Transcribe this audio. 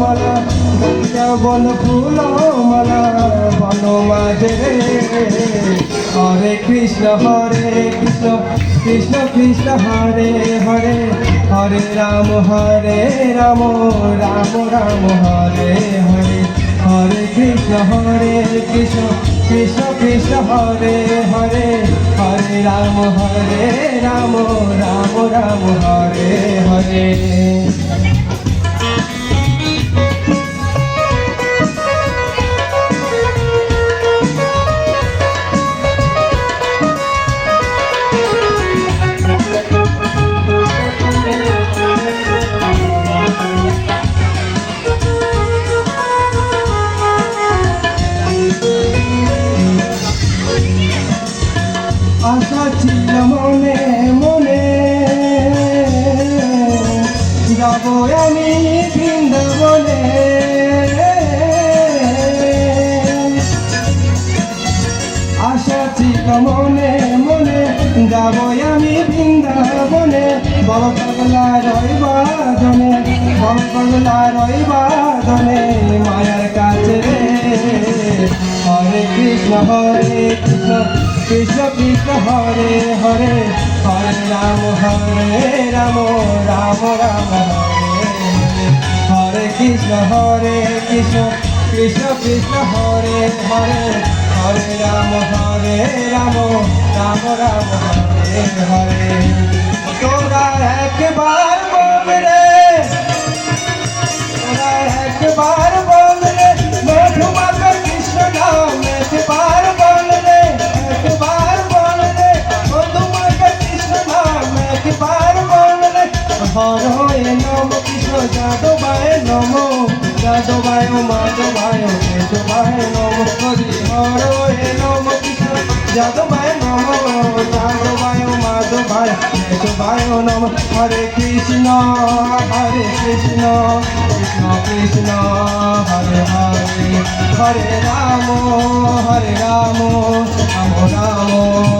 মালা বৃন্দাবন ফুল মালা বন মাঝে হরে কৃষ্ণ হরে কৃষ্ণ কৃষ্ণ কৃষ্ণ, হরে হরে হরে রাম হরে রাম রাম রাম, হরে হরে। হরে কৃষ্ণ হরে কৃষ্ণ কৃষ্ণ কৃষ্ণ, হরে হরে হরে রাম হরে রাম রাম রাম, হরে হরে। আশা ছিল মনে মনে। যাব আমি বৃন্দাবনে। আশা ছিল মনে মনে, যাব আমি বৃন্দাবনে। বড় পাগলা রইবা জনে বড় রইবা জনে মায়ার কাছে রে। হরে কৃষ্ণ হরে কৃষ্ণ। কৃষ্ণ হরে হরে হরে রাম হরে রাম রাম রাম, হরে হরে কৃষ্ণ হরে কৃষ্ণ কৃষ্ণ কৃষ্ণ, হরে হরে হরে রাম হরে রাম রাম রাম, হরে হরে। তোরা একবার হরে নম, কৃষ্ণ যাদবায় নম। যাদবায় মাধবায় কেশবায় নম। হরি হরে নম, কৃষ্ণ যাদবায় নম। যাদবায় মাধবায় কেশবায় নম। হরে কৃষ্ণ হরে কৃষ্ণ কৃষ্ণ কৃষ্ণ, হরে হরে। হরে রাম হরে রাম রাম রাম।